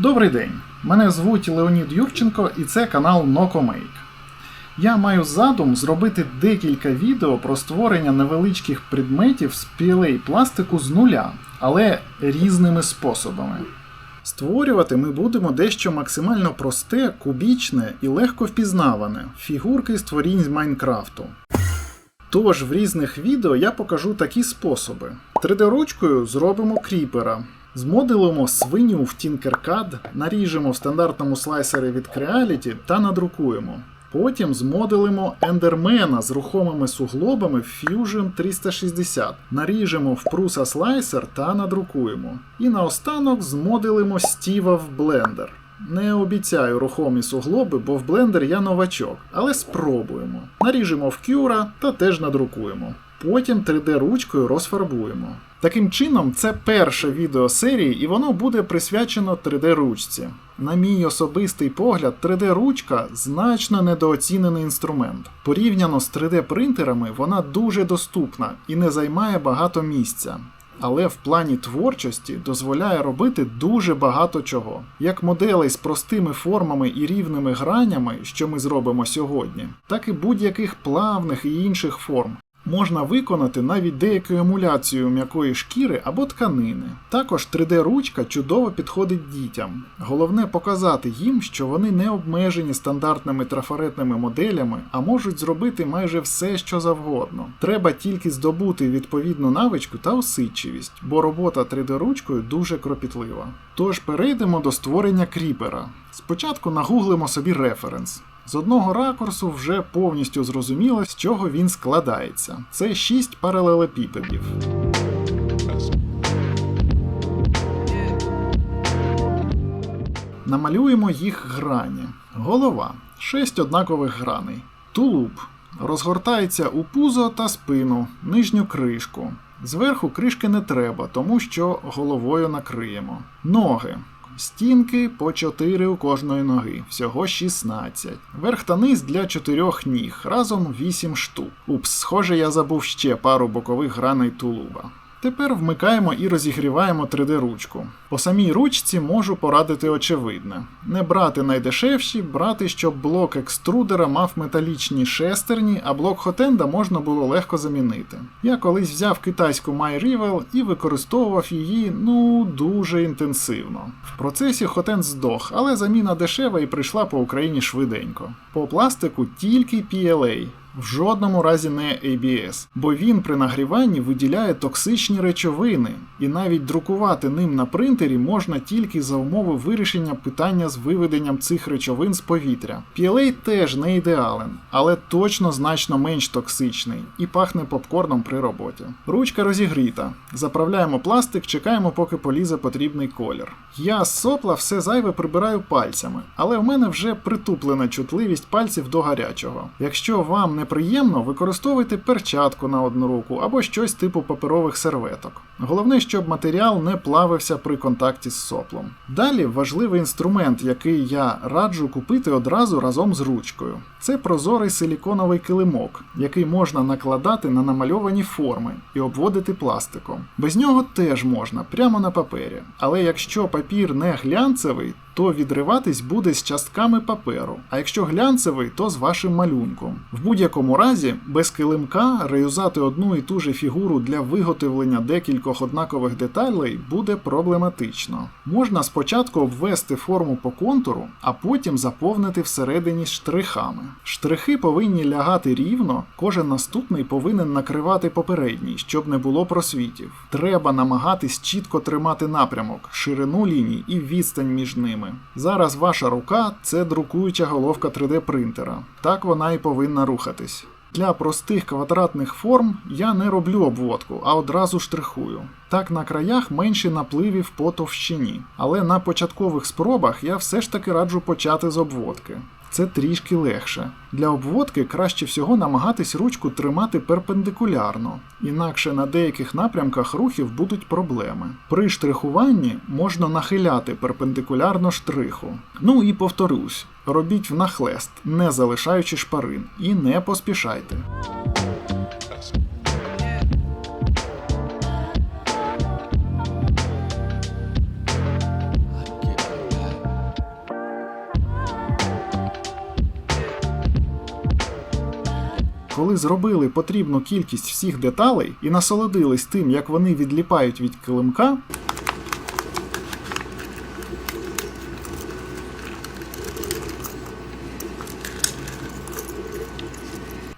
Добрий день! Мене звуть Леонід Юрченко і це канал NocoMake. Я маю задум зробити декілька відео про створення невеличких предметів з PLA пластику з нуля, але різними способами. Створювати ми будемо дещо максимально просте, кубічне і легко впізнаване фігурки з творінь з Майнкрафту. Тож в різних відео я покажу такі способи. 3D-ручкою зробимо кріпера. Змоделимо свиню в Tinkercad, наріжемо в стандартному слайсері від Creality та надрукуємо. Потім змоделимо ендермена з рухомими суглобами в Fusion 360, наріжемо в Prusa слайсер та надрукуємо. І наостанок змоделимо Стіва в Blender. Не обіцяю рухомі суглоби, бо в Blender я новачок, але спробуємо. Наріжемо в Cura та теж надрукуємо. Потім 3D-ручкою розфарбуємо. Таким чином, це перше відео серії, і воно буде присвячено 3D-ручці. На мій особистий погляд, 3D-ручка значно недооцінений інструмент. Порівняно з 3D-принтерами, вона дуже доступна і не займає багато місця. Але в плані творчості дозволяє робити дуже багато чого, як моделей з простими формами і рівними гранями, що ми зробимо сьогодні, так і будь-яких плавних і інших форм. Можна виконати навіть деяку емуляцію м'якої шкіри або тканини. Також 3D-ручка чудово підходить дітям. Головне показати їм, що вони не обмежені стандартними трафаретними моделями, а можуть зробити майже все, що завгодно. Треба тільки здобути відповідну навичку та усидчивість, бо робота 3D-ручкою дуже кропітлива. Тож перейдемо до створення кріпера. Спочатку нагуглимо собі референс. З одного ракурсу вже повністю зрозуміло, з чого він складається. Це 6 паралелепіпедів. Намалюємо їх грані. Голова 6 однакових граней. Тулуб розгортається у пузо та спину, нижню кришку. Зверху кришки не треба, тому що головою накриємо. Ноги. Стінки по 4 у кожної ноги, всього 16. Верх та низ для 4 ніг, разом 8 штук. Упс, схоже, я забув ще пару бокових граней тулуба. Тепер вмикаємо і розігріваємо 3D-ручку. По самій ручці можу порадити очевидне: не брати найдешевші, брати, щоб блок екструдера мав металічні шестерні, а блок хотенда можна було легко замінити. Я колись взяв китайську MyRival і використовував її ну дуже інтенсивно. В процесі хотенд здох, але заміна дешева і прийшла по Україні швиденько. По пластику тільки PLA. В жодному разі не ABS, бо він при нагріванні виділяє токсичні речовини, і навіть друкувати ним на принтері можна тільки за умови вирішення питання з виведенням цих речовин з повітря. PLA теж не ідеален, але точно значно менш токсичний і пахне попкорном при роботі. Ручка розігріта. Заправляємо пластик, чекаємо, поки полізе потрібний колір. Я з сопла все зайве прибираю пальцями, але в мене вже притуплена чутливість пальців до гарячого. Якщо вам неприємно, використовуйте перчатку на одну руку або щось типу паперових серветок. Головне, щоб матеріал не плавився при контакті з соплом. Далі важливий інструмент, який я раджу купити одразу разом з ручкою. Це прозорий силіконовий килимок, який можна накладати на намальовані форми і обводити пластиком. Без нього теж можна, прямо на папері. Але якщо папір не глянцевий, то відриватись буде з частками паперу, а якщо глянцевий, то з вашим малюнком. В будь-якому разі, без килимка реюзати одну і ту же фігуру для виготовлення декількох однакових деталей буде проблематично. Можна спочатку обвести форму по контуру, а потім заповнити всередині штрихами. Штрихи повинні лягати рівно, кожен наступний повинен накривати попередній, щоб не було просвітів. Треба намагатись чітко тримати напрямок, ширину ліній і відстань між ними. Зараз ваша рука це друкуюча головка 3D принтера. Так вона і повинна рухатись. Для простих квадратних форм я не роблю обводку, а одразу штрихую. Так на краях менше напливів по товщині. Але на початкових спробах я все ж таки раджу почати з обводки. Це трішки легше. Для обводки краще всього намагатись ручку тримати перпендикулярно, інакше на деяких напрямках рухів будуть проблеми. При штрихуванні можна нахиляти перпендикулярно штриху. Ну і повторюсь, робіть внахлест, не залишаючи шпарин, і не поспішайте. Коли зробили потрібну кількість всіх деталей і насолодились тим, як вони відліпають від килимка,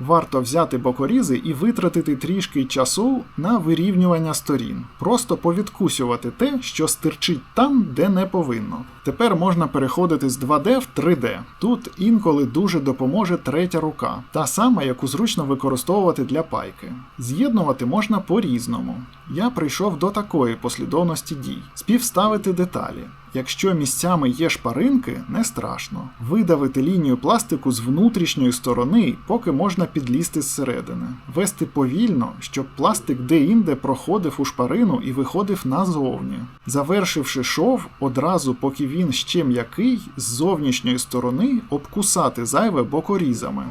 Варто взяти бокорізи і витратити трішки часу на вирівнювання сторін, просто повідкусювати те, що стирчить там, де не повинно. Тепер можна переходити з 2D в 3D. Тут інколи дуже допоможе третя рука, та сама, яку зручно використовувати для пайки. З'єднувати можна по-різному. Я прийшов до такої послідовності дій: співставити деталі. Якщо місцями є шпаринки, не страшно. Видавити лінію пластику з внутрішньої сторони, поки можна підлізти зсередини. Вести повільно, щоб пластик де-інде проходив у шпарину і виходив назовні. Завершивши шов, одразу, поки він ще м'який, з зовнішньої сторони обкусати зайве бокорізами.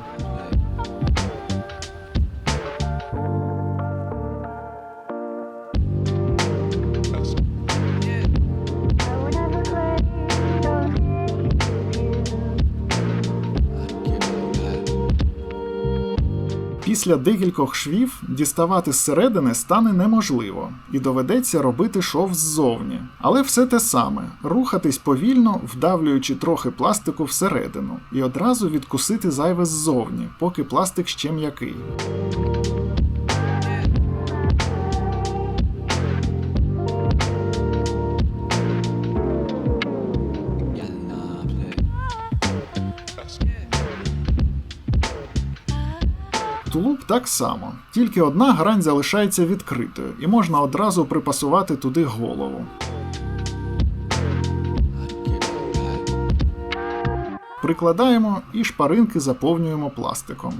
Після декількох швів діставати зсередини стане неможливо, і доведеться робити шов ззовні. Але все те саме рухатись повільно, вдавлюючи трохи пластику всередину, і одразу відкусити зайве ззовні, поки пластик ще м'який. Тулуб так само, тільки одна грань залишається відкритою, і можна одразу припасувати туди голову. Прикладаємо і шпаринки заповнюємо пластиком.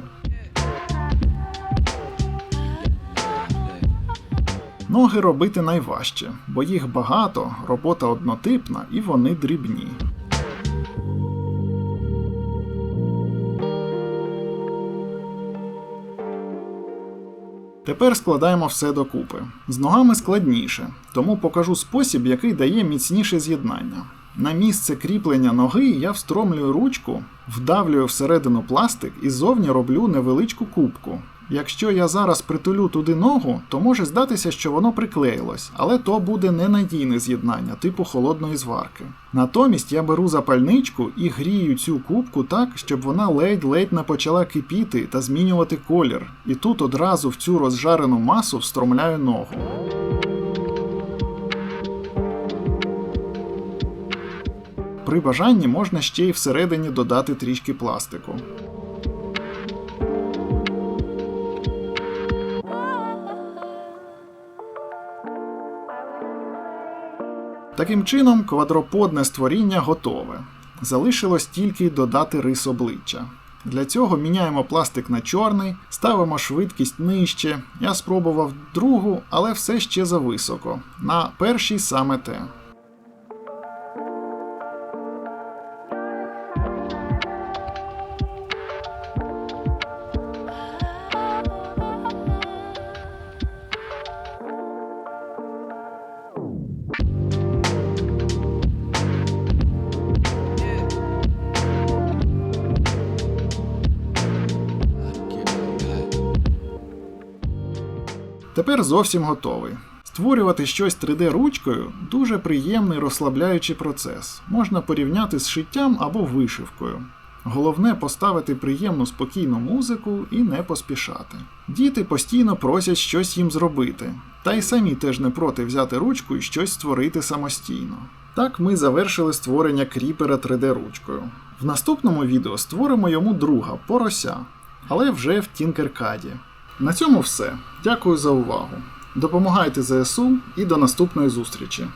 Ноги робити найважче, бо їх багато, робота однотипна і вони дрібні. Тепер складаємо все докупи. З ногами складніше, тому покажу спосіб, який дає міцніше з'єднання. На місце кріплення ноги я встромлюю ручку, вдавлюю всередину пластик і ззовні роблю невеличку кубку. Якщо я зараз притулю туди ногу, то може здатися, що воно приклеїлось, але то буде ненадійне з'єднання, типу холодної зварки. Натомість я беру запальничку і грію цю кубку так, щоб вона ледь-ледь не почала кипіти та змінювати колір. І тут одразу в цю розжарену масу встромляю ногу. При бажанні можна ще й всередині додати трішки пластику. Таким чином, квадроподне створіння готове. Залишилось тільки додати рис обличчя. Для цього міняємо пластик на чорний, ставимо швидкість нижче. Я спробував другу, але все ще зависоко. На першій саме те. Тепер зовсім готовий. Створювати щось 3D ручкою дуже приємний розслабляючий процес. Можна порівняти з шиттям або вишивкою. Головне поставити приємну спокійну музику і не поспішати. Діти постійно просять щось їм зробити, та й самі теж не проти взяти ручку і щось створити самостійно. Так ми завершили створення кріпера 3D ручкою. В наступному відео створимо йому друга порося, але вже в Тінкеркаді. На цьому все. Дякую за увагу. Допомагайте ЗСУ і до наступної зустрічі!